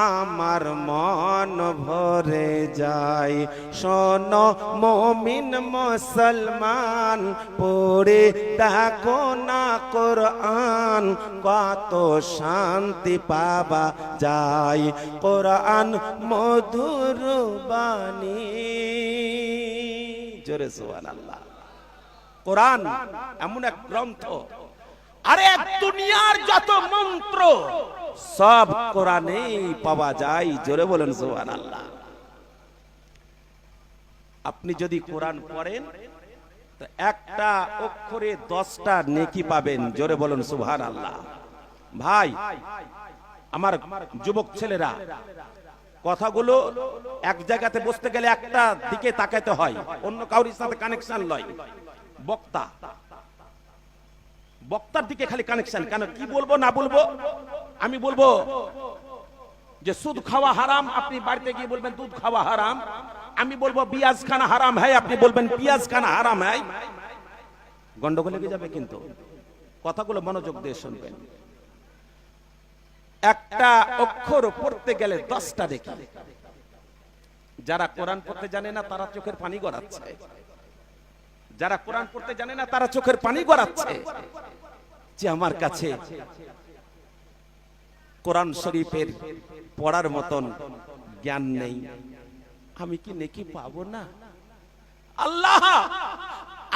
আমার মন ভরে যায়। শোন, মমিন মুসলমান, পড়ে দেখো না কোরআন, কত শান্তি পাবা যায়। কোরআন মধুর বাণী। জোরে সুবহান আল্লাহ কোরআন এমন এক গ্রন্থ, আরে এক দুনিয়ার যত মন্ত্র সব কোরআনেই পাওয়া যায়। জোরে বলেন সুবহান আল্লাহ আপনি যদি কোরআন পড়েন একটা অক্ষরে দশটা নেকি পাবেন। জোরে বলুন সুবহান আল্লাহ ভাই, আমার যুবক ছেলেরা, কথাগুলো এক জায়গাতে বসতে গেলে একটা দিকে তাকাইতে হয়, অন্য কাউরির সাথে কানেকশন লয়। বক্তা, বক্তার দিকে খালি কানেকশন কেন কি বলব না বলব? আমি বলব যে সুদ খাওয়া হারাম, আপনি বাড়িতে গিয়ে বলবেন দুধ খাওয়া হারাম। আমি বলব পিয়াজ খানা হারাম হয় আপনি বলবেন পিয়াজ খানা হারাম হয় গন্ডগোল লেগে যাবে কিন্তু। কথাগুলো মনোযোগ দিয়ে শুনবেন। একটা অক্ষর পড়তে গেলে দশটা দেখি। যারা কোরআন পড়তে জানে না, তারা চোখের পানি গড়াচ্ছে। যারা কোরআন পড়তে জানে না, তারা চোখের পানি গড়াচ্ছে। যে আমার কাছে কোরআন শরীফের পড়ার মতন জ্ঞান নেই আমি কি নেকি পাবো না আল্লাহ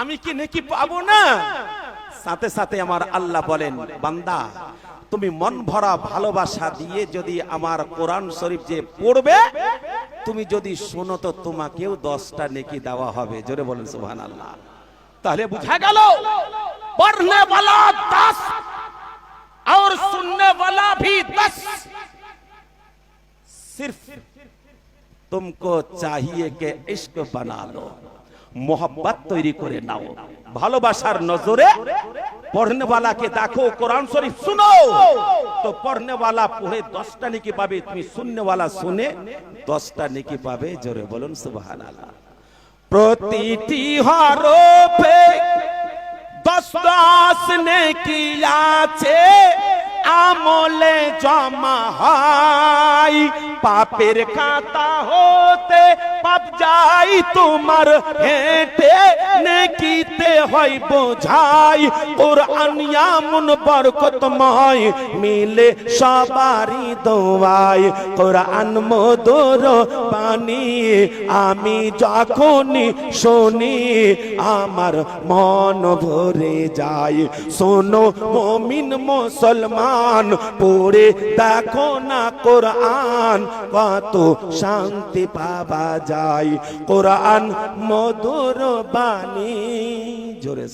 আমি কি নেকি পাবো না সাথে সাথে আমার আল্লাহ বলেন বান্দা তুমি মন ভরা ভালোবাসা দিয়ে যদি আমার কোরআন শরীফ যে পড়বে তুমি যদি শোনো তো তোমাকেও দশটা নেকি দেওয়া হবে জোরে বলেন সুবহান আল্লাহ তাহলে বুঝা গেল পড়নে वाला दस और सुनने वाला भी दस सिर्फ तुमको चाहिए कि इश्क बना लो মোহাব্বত তৈরি করে নাও ভালোবাসার নজরে পড়নেওয়ালাকে দেখো কোরআন শরীফ শুনো তো পড়নেওয়ালা পড়ে দশটা নাকি পাবে তুমি শুননেওয়ালা শুনে দশটা নাকি পাবে জোরে বলুন সুবহান আল্লাহ প্রতিটি হরফে দশ দশ নেকি আছে আমলে জমা হয়। পাপের খাতা হতে পাপ যাই তোমার হেঁটে, নেকিতে হয় বোঝাই। কোরআন এমন বরকতময়, মিলে সবারই দোয়াই। কোরআন মধুর পানি আমি যখনই শুনি, আমার মন ভরে যায়। শোনো মমিন মুসলমান, পড়ে দেখো না কোরআন। কত শান্তি পাবা যায়। কোরআন মধুর বাণী জোরে